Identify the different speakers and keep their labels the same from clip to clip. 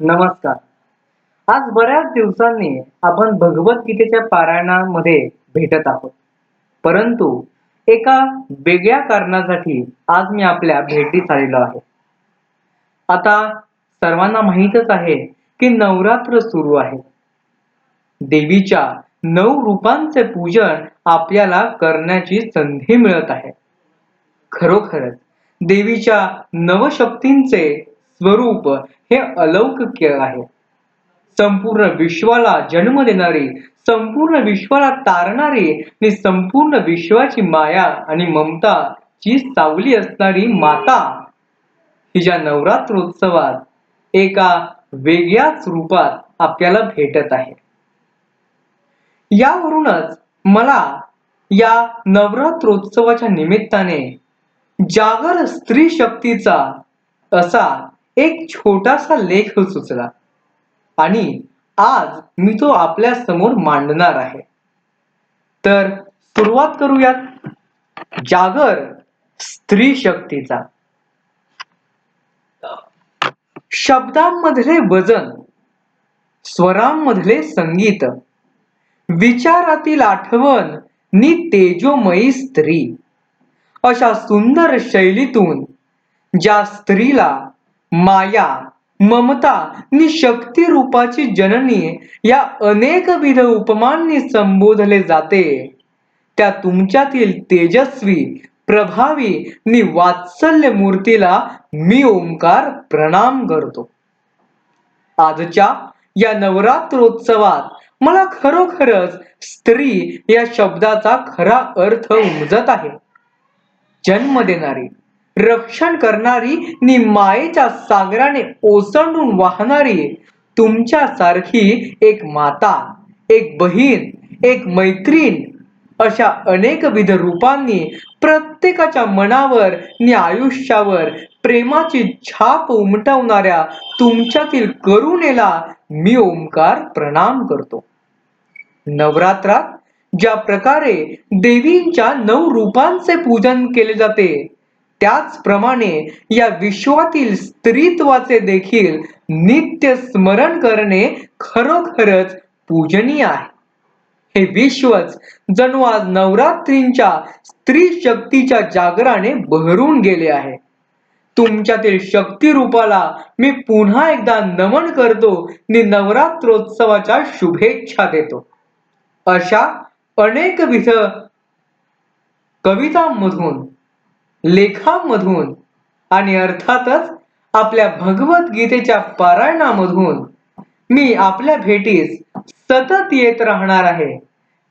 Speaker 1: नमस्कार. आज बऱ्याच दिवसांनी आपण भगवद्गीतेच्या पारायणामध्ये भेटत आहोत. परंतु एका वेगळ्या कारणासाठी आज मी आपल्या भेटीस आलेलो आहे. आता सर्वांना माहीतच आहे की नवरात्र सुरू आहे. देवीच्या नऊ रूपांचे पूजन आपल्याला करण्याची संधी मिळत आहे. खरोखरच देवीच्या नवशक्तींचे स्वरूप हे अलौकिक आहे. संपूर्ण विश्वाला जन्म देणारी संपूर्ण विश्वाला तारणारी आणि संपूर्ण विश्वाची माया आणि ममता ची सावली असणारी माता हिच्या नवरात्रोत्सवात एका वेगळ्याच रूपात आपल्याला भेटत आहे. यावरूनच मला या नवरात्रोत्सवाच्या निमित्ताने जागर स्त्री शक्तीचा असा एक छोटासा लेख सुचला. आणि आज मी तो आपल्यासमोर मांडणार आहे. तर सुरुवात करूयात. जागर स्त्री शक्तीचा. शब्दांमधले वजन स्वरांमधले संगीत विचारातील आठवण नि तेजोमयी स्त्री. अशा सुंदर शैलीतून ज्या स्त्रीला माया ममता नि शक्ती रूपाची जननी या अनेकविध उपमांनी संबोधले जाते. त्या तुमच्यातील तेजस्वी प्रभावी नि वात्सल्य मूर्तीला मी ओंकार प्रणाम करतो. आजच्या या नवरात्रोत्सवात मला खरोखरच स्त्री या शब्दाचा खरा अर्थ उमजत आहे. जन्म देणारी रक्षण करणारी नि मायेच्या सागराने ओसंडून वाहणारी तुमच्यासारखी एक माता एक बहीण एक मैत्रीण अशा अनेकविध रूपांनी प्रत्येकाच्या मनावर नि आयुष्यावर प्रेमाची छाप उमटवणाऱ्या तुमच्यातील करुणेला मी ओंकार प्रणाम करतो. नवरात्रात ज्या प्रकारे देवींच्या नऊ रूपांचे पूजन केले जाते त्याचप्रमाणे या विश्वातील स्त्रीत्वाचे देखील नित्य स्मरण करणे खरोखरच पूजनीय आहे. हे विश्वच जणू आज नवरात्रींच्या स्त्री शक्तीच्या जागराने बहरून गेले आहे. तुमच्यातील शक्ती रूपाला मी पुन्हा एकदा नमन करतो आणि नवरात्रोत्सवाच्या शुभेच्छा देतो. अशा अनेक विध कवितांमधून लेखांमधून आणि अर्थातच आपल्या भगवद्गीतेच्या पारायणामधून मी आपल्या भेटीस सतत येत राहणार आहे.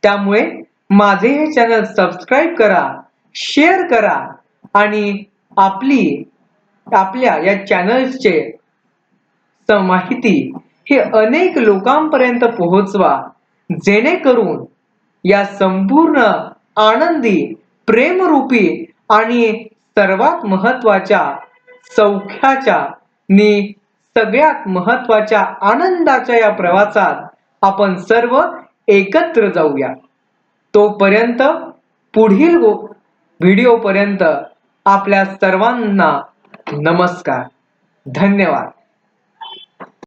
Speaker 1: त्यामुळे माझे हे चॅनल सबस्क्राईब करा शेअर करा आणि आपली आपल्या या चॅनल्सचे माहिती हे अनेक लोकांपर्यंत पोहोचवा जेणेकरून या संपूर्ण आनंदी प्रेमरूपी आणि सर्वात महत्त्वाच्या सौख्याच्या नि सगळ्यात महत्त्वाच्या आनंदाच्या या प्रवासात आपण सर्व एकत्र जाऊया. तोपर्यंत पुढील व्हिडिओपर्यंत आपल्या सर्वांना नमस्कार. धन्यवाद.